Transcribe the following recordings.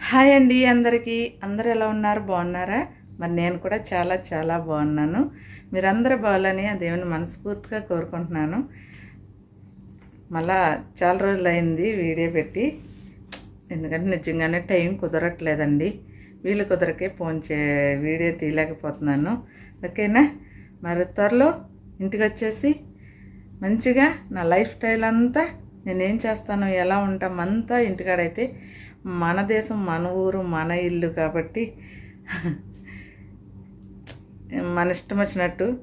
Hi అండి అందరికీ. అందరు ఎలా ఉన్నారు? బాగున్నారా? మరి నేను కూడా చాలా చాలా బాగున్నాను. మీరందరూ బాగాలని ఆ దేవుని మనస్ఫూర్తిగా కోరుకుంటున్నాను. మళ్ళా చాలా రోజులు అయింది వీడియో పెట్టి. ఎందుకంటే నిజంగానే టైం కుదరట్లేదండి. వీలు కుదరకే ఫోన్ చే వీడియో తీయలేకపోతున్నాను. ఓకేనా? మరి త్వరలో ఇంటికి వచ్చేసి మంచిగా నా లైఫ్ స్టైల్ అంతా నేనేం చేస్తాను ఎలా ఉంటామంతా అంతా ఇంటికాడైతే మన దేశం మన ఊరు మన ఇల్లు కాబట్టి మన ఇష్టం వచ్చినట్టు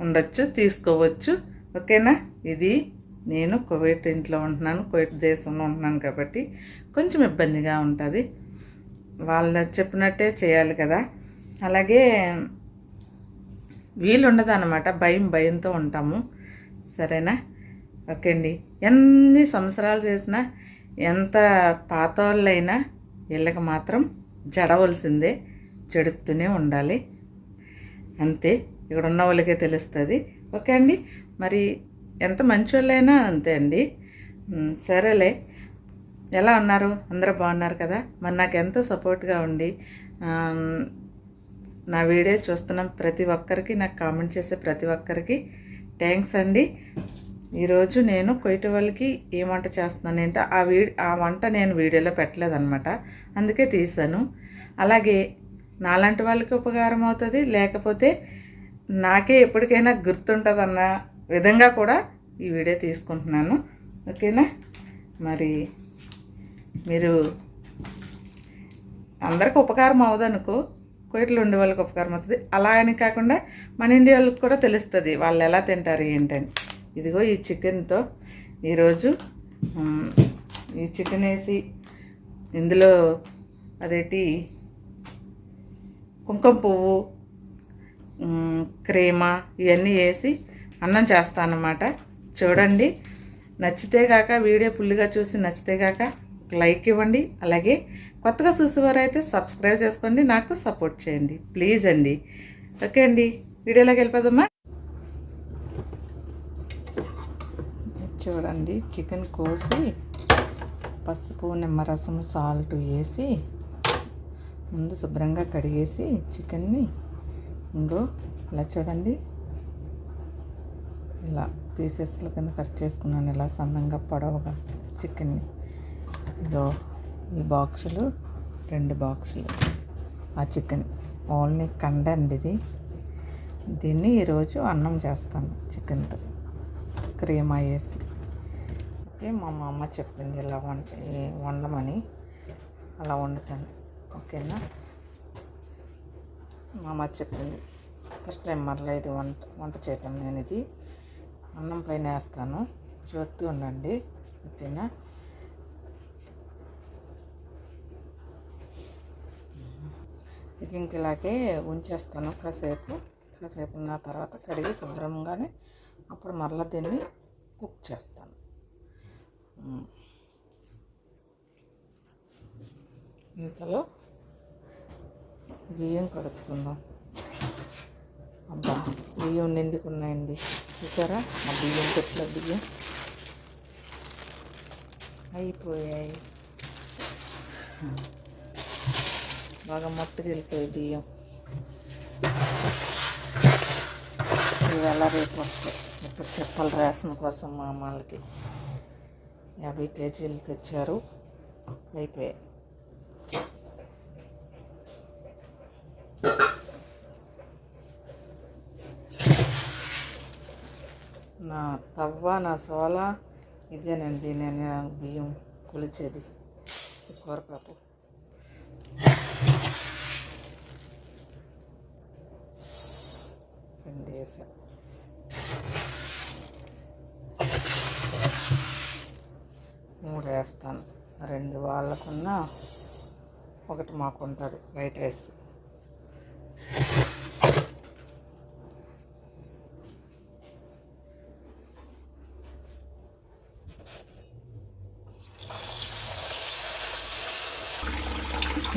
ఉండొచ్చు తీసుకోవచ్చు. ఓకేనా? ఇది నేను కువైట్ ఇంట్లో ఉంటున్నాను కువైట్ దేశంలో ఉంటున్నాను కాబట్టి కొంచెం ఇబ్బందిగా ఉంటుంది. వాళ్ళు చెప్పినట్టే చేయాలి కదా. అలాగే వీలు ఉండదు అనమాట భయం భయంతో ఉంటాము. సరేనా? ఓకే అండి. ఎన్ని సంవత్సరాలు చేసినా ఎంత పాత వాళ్ళైనా వీళ్ళకి మాత్రం జడవలసిందే జడుతూనే ఉండాలి. అంతే ఇక్కడ ఉన్న వాళ్ళకే తెలుస్తుంది. ఓకే అండి మరి ఎంత మంచి వాళ్ళైనా అంతే అండి. సరేలే. ఎలా ఉన్నారు? అందరూ బాగున్నారు కదా? మరి నాకు ఎంతో సపోర్ట్గా ఉండి నా వీడియో చూస్తున్న ప్రతి ఒక్కరికి నాకు కామెంట్ చేసే ప్రతి ఒక్కరికి థ్యాంక్స్ అండి. ఈరోజు నేను కొయ్యటి వాళ్ళకి ఏ వంట చేస్తున్నాను ఏంటో ఆ వీ ఆ వంట నేను వీడియోలో పెట్టలేదన్నమాట. అందుకే తీశాను. అలాగే నాలాంటి వాళ్ళకి ఉపకారం అవుతుంది లేకపోతే నాకే ఎప్పటికైనా గుర్తుంటుందన్న విధంగా కూడా ఈ వీడియో తీసుకుంటున్నాను. ఓకేనా? మరి మీరు అందరికి ఉపకారం అవదనుకో కోయిట్లో ఉండే వాళ్ళకి ఉపకారం అవుతుంది. అలా అని కాకుండా మన ఇండియా వాళ్ళకి కూడా తెలుస్తుంది వాళ్ళు ఎలా తింటారు ఏంటని. ఇదిగో ఈ చికెన్తో ఈరోజు ఈ చికెన్ వేసి ఇందులో అదేటి కుంకుమ పువ్వు మ్, క్రీమ ఇవన్నీ వేసి అన్నం చేస్తానమాట చూడండి నచ్చితే కాక వీడియో ఫుల్గా చూసి నచ్చితే కాక లైక్ ఇవ్వండి. అలాగే కొత్తగా చూసేవారైతే సబ్స్క్రైబ్ చేసుకోండి నాకు సపోర్ట్ చేయండి. ప్లీజ్ అండి. ఓకే అండి వీడియోలోకి వెళ్ళిపోదమ్మా చూడండి. చికెన్ కోసి పసుపు నిమ్మరసం సాల్ట్ వేసి ముందు శుభ్రంగా కడిగేసి చికెన్ని ఇంకో ఇలా చూడండి. ఇలా పీసెస్ల కింద కట్ చేసుకున్నాను. ఇలా సన్నంగా పొడవుగా చికెన్ని. ఇదో ఈ బాక్సులు రెండు బాక్సులు. ఆ చికెన్ ఓన్లీ కండ అండి ఇది. దీన్ని ఈరోజు అన్నం చేస్తాను చికెన్తో. క్రీమా వేసి. ఓకే మా అమ్మ చెప్పింది ఇలా వంట వండమని. అలా వండుతాను. ఓకేనా? మా అమ్మ చెప్పింది. ఫస్ట్ టైం మరలా ఇది వంట వంట చేయటం నేను ఇది అన్నం పైన వేస్తాను. చూస్తూ ఉండండి. ఓకేనా? ఇది ఇంక ఇలాగే ఉంచేస్తాను కాసేపు. కాసేపు ఉన్న తర్వాత కడిగి శుభ్రంగానే అప్పుడు మరలా దీన్ని కుక్ చేస్తాను. ఇంతలో బియ్యం కడుపుకుందాం. అబ్బా బియ్యం నిండుకున్నాయండి చూసారా? ఆ బియ్యం పెట్ల బియ్యం. అయిపోయాయి. బాగా మొట్టకి వెళ్ళిపోయాయి బియ్యం. ఇవాళ రేపు వస్తాయి. ఇప్పుడు చెప్పాలి రేషన్ కోసం మా అమ్మాళ్ళకి యాభై కేజీలు తెచ్చారు. అయిపోయాయి. నా తవ్వ నా సోల ఇదేనండి నేను బియ్యం కొలిచేది. కూరపాపు వేసా. వేస్తాను రెండు వాళ్ళకున్న ఒకటి మాకు ఉంటుంది వైట్ రైస్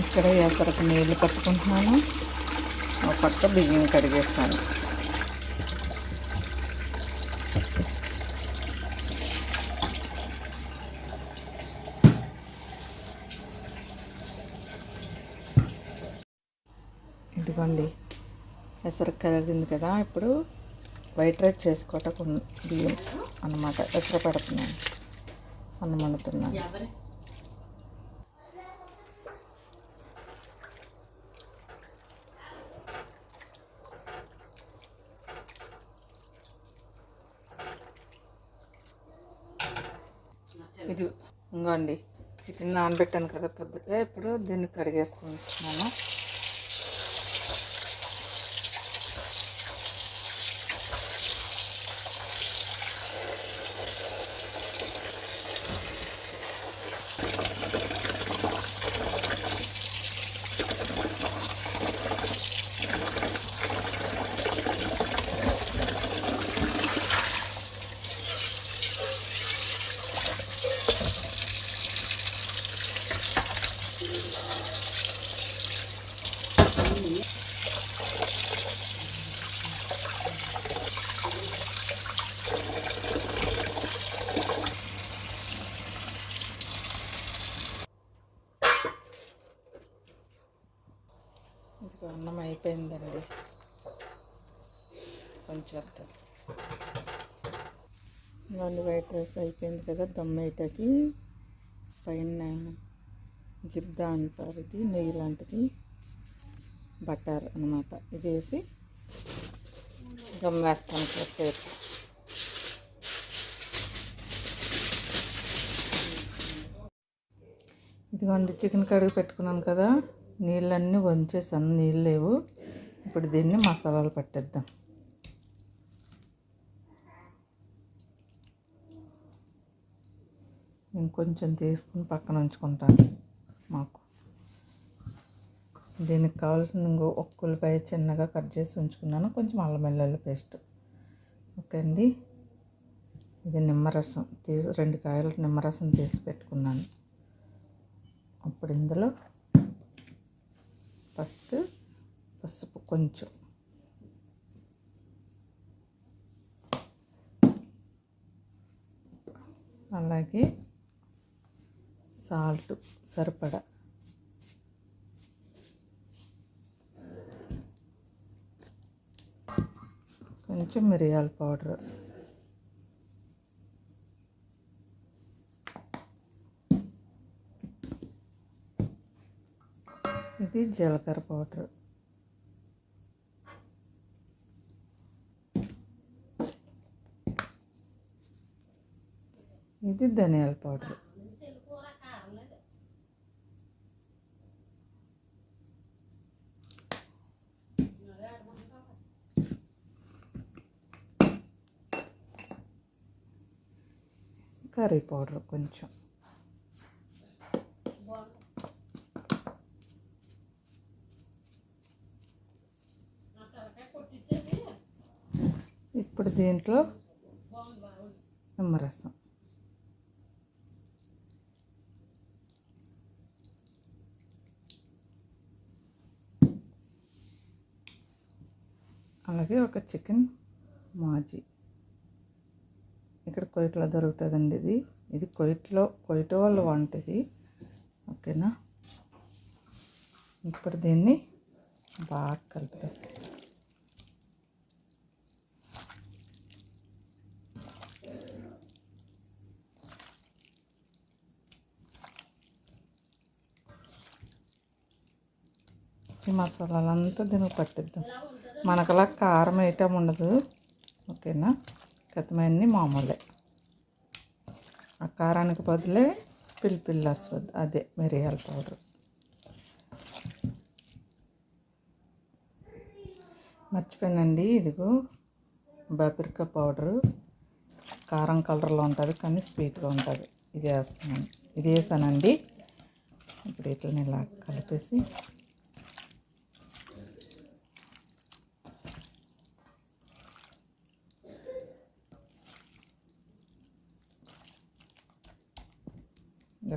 ఇక్కడ ఎక్కడికి నీళ్ళు కట్టుకుంటున్నాను. ఒక పక్క బియ్యం కడిగేస్తాను. ఇదిగోండి. ఎసరు కరిగింది కదా ఇప్పుడు వైట్ రైస్ చేసుకోవటం బియ్యం అన్నమాట. ఎసరు పెడుతున్నాను. అన్నం వండుతున్నాను. ఇది ఇంకోండి చికెన్ నానబెట్టాను కదా పొద్దుటే ఇప్పుడు దీన్ని కడిగేసుకుంటున్నాను. అన్నం అయిపోయిందండి కొంచెం వద్దాం. వైట్ రైస్ అయిపోయింది కదా దమ్ అయితకి పైన గిద్ద అంటారు ఇది నెయ్యి లాంటిది బటర్ అనమాట ఇది వేసి గమ్ వేస్తాను కాసేపు ఇదిగోండి చికెన్ కడిగి పెట్టుకున్నాను కదా నీళ్ళన్నీ వంచేసాను నీళ్ళు లేవు. ఇప్పుడు దీన్ని మసాలాలు పట్టేద్దాం. ఇంకొంచెం తీసుకుని పక్కన ఉంచుకుంటాను. మాకు. దీనికి కావాల్సిన ఇంకో చిన్నగా కట్ చేసి ఉంచుకున్నాను. కొంచెం అల్లం వెల్లుల్లి పేస్ట్. ఓకే అండి. ఇది నిమ్మరసం. తీసి రెండు కాయలు నిమ్మరసం తీసి పెట్టుకున్నాను. అప్పుడు ఇందులో ఫస్ట్ పసుపు కొంచెం. అలాగే సాల్ట్ సరిపడా. కొంచెం మిరియాల పౌడర్. ఇది జీలకర్ర పౌడర్. ఇది ధనియాల పౌడర్. కర్రీ పౌడర్ కొంచెం. ఇప్పుడు దీంట్లో నిమ్మరసం. అలాగే ఒక చికెన్ మాజీ. ఇక్కడ కొయిట్లో దొరుకుతుందండి ఇది. ఇది కొయిట్లో కొయిట వాళ్ళు వంట ఇది ఓకేనా? ఇప్పుడు దీన్ని బాగా కలుపుతాం ఈ మసాలాలంతా దీనికి పట్టిద్దాం. మనకలా కారం ఐటెం ఉండదు. ఓకేనా? కథమన్నీ మామూలే. ఆ కారానికి బదులే పిల్లి పిల్లి వస్తుంది అదే మిరియాల పౌడర్. మర్చిపోయానండి ఇదిగో బబిరికా పౌడరు. కారం కలర్లో ఉంటుంది కానీ స్వీట్గా ఉంటుంది. ఇది వేస్తున్నాను. ఇది వేసానండి. ఇప్పుడు ఇట్లని ఇలా కలిపేసి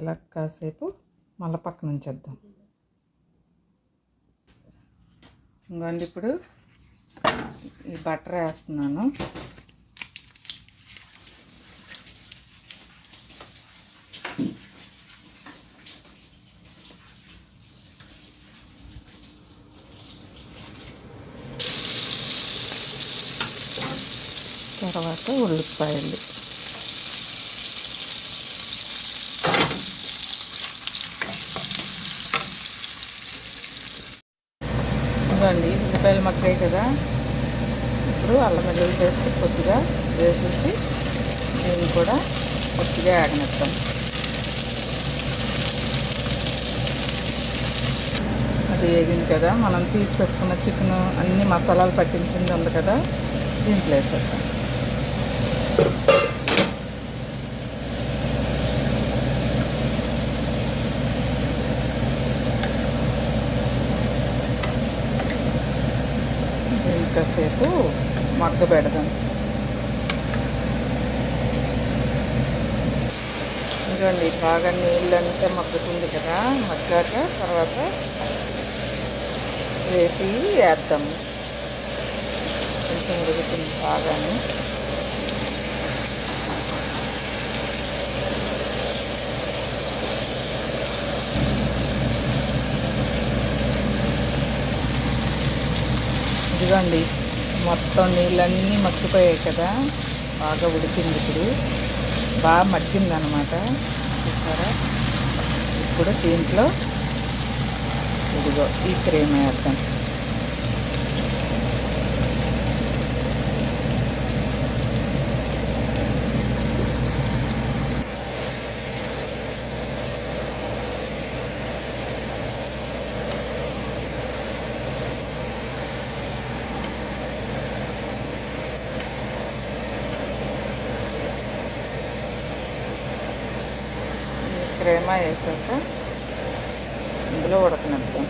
ఇలా కాసేపు మళ్ళీ పక్కన ఉంచేద్దాం. ఇంకోండి ఇప్పుడు ఈ బటర్ వేస్తున్నాను. తర్వాత ఉల్లిపాయలు. ఉల్లిపాయలు కదా. ఇప్పుడు అల్లం వెల్లుల్లి పేస్ట్ కొద్దిగా వేసేసి దీన్ని కూడా కొద్దిగా ఆగనిస్తాం అది వేగింది కదా. మనం తీసి పెట్టుకున్న చికెన్ అన్ని మసాలాలు పట్టించింది ఉంది కదా. దీంట్లో వేసేస్తాం బాగా నీళ్ళంతా మగ్గుతుంది కదా మగ్గాక తర్వాత వేసి వేద్దాము కొంచెం ఉడుకుతుంది బాగానే. ఇదిగోండి మొత్తం నీళ్ళన్నీ మగ్గిపోయాయి కదా బాగా ఉడికింది ఇప్పుడు. బాగా మగ్గింది అనమాట చూసారా? ఇప్పుడు దీంట్లో ఇదిగో ఈ క్రీమ్ వేద్దాం ఈ క్రీమా వేసాక ఇందులో ఉడకనిద్దాం.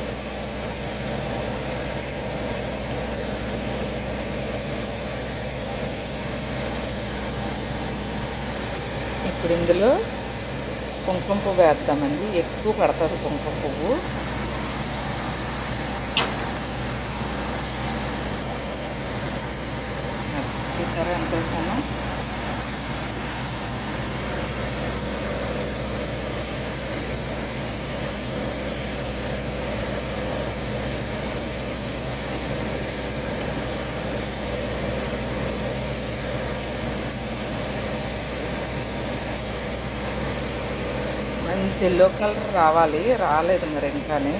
ఇప్పుడు ఇందులో కుంకుమ పువ్వు వేద్దామండి. ఎక్కువ పెడతారు కుంకుమ పువ్వు. చూసారా ఎంత వేసాను? మంచి ఎల్లో కలర్ రావాలి. రాలేదు మరి ఇంకానే.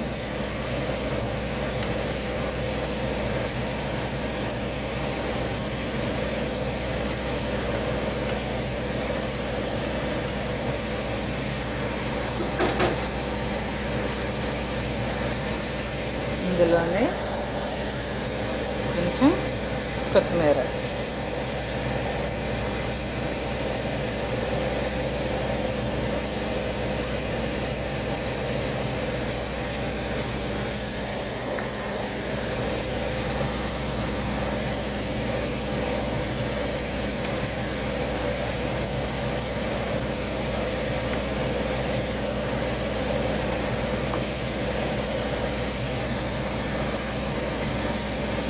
ఇందులోనే కొంచెం కొత్తిమీర.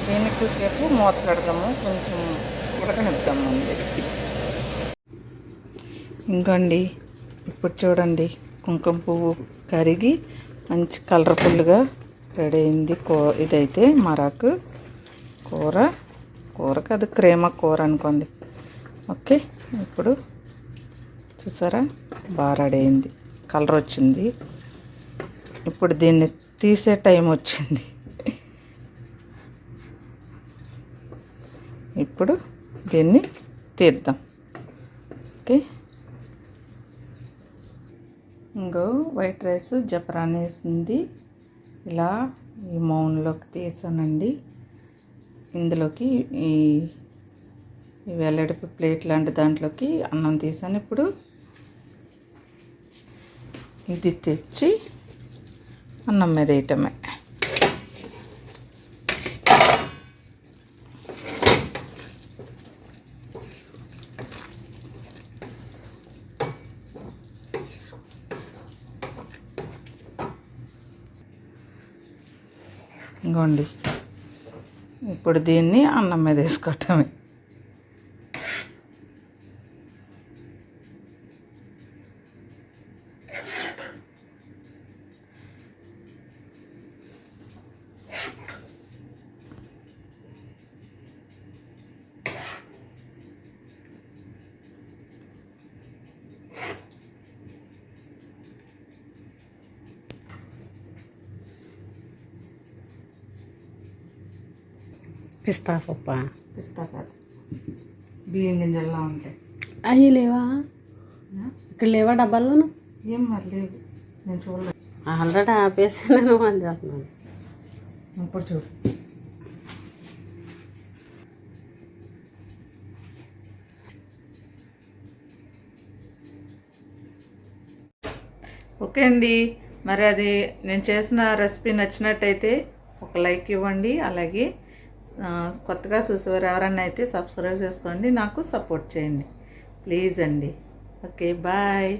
దీన్ని ఎక్కువసేపు మూత పెడదాము. కొంచెం ఉడకనిద్దాము అండి. ఇంకోండి ఇప్పుడు చూడండి కుంకుమ పువ్వు కరిగి మంచి కలర్ఫుల్గా రెడీ అయింది కూ ఇదైతే మరాకు కూర. కూర కాదు క్రేమ కూర అనుకోండి. ఓకే ఇప్పుడు చూసారా? బాగా రెడీ అయింది కలర్ వచ్చింది ఇప్పుడు దీన్ని తీసే టైం వచ్చింది ఇప్పుడు దీన్ని తీద్దాం. ఓకే. ఇంకో వైట్ రైస్ జపరానేసింది ఇలా ఈ మౌన్లోకి తీసానండి. ఇందులోకి ఈ ఈ వెల్లడిపి ప్లేట్ లాంటి దాంట్లోకి అన్నం తీసాను ఇప్పుడు. ఇది తెచ్చి అన్నం మీద వేయటమే. అండి ఇప్పుడు దీన్ని అన్నం మీద వేసుకోవటమే. పిస్తా పప్ప. పిస్తా కాదు. బియ్యం గింజల్లా ఉంటాయి. అవి లేవా? ఇక్కడ లేవా డబ్బాల్లోను? ఏం మరి లేవు. నేను చూడలేదు. ఆల్రెడీ ఆపేసి నేను అని చెప్తున్నాను ఇప్పుడు చూడు. ఓకే అండి. మరి అది నేను చేసిన రెసిపీ నచ్చినట్టయితే ఒక లైక్ ఇవ్వండి. అలాగే కొత్తగా చూసేవారు ఎవరన్నా అయితే సబ్స్క్రైబ్ చేసుకోండి నాకు సపోర్ట్ చేయండి. ప్లీజ్ అండి. Okay bye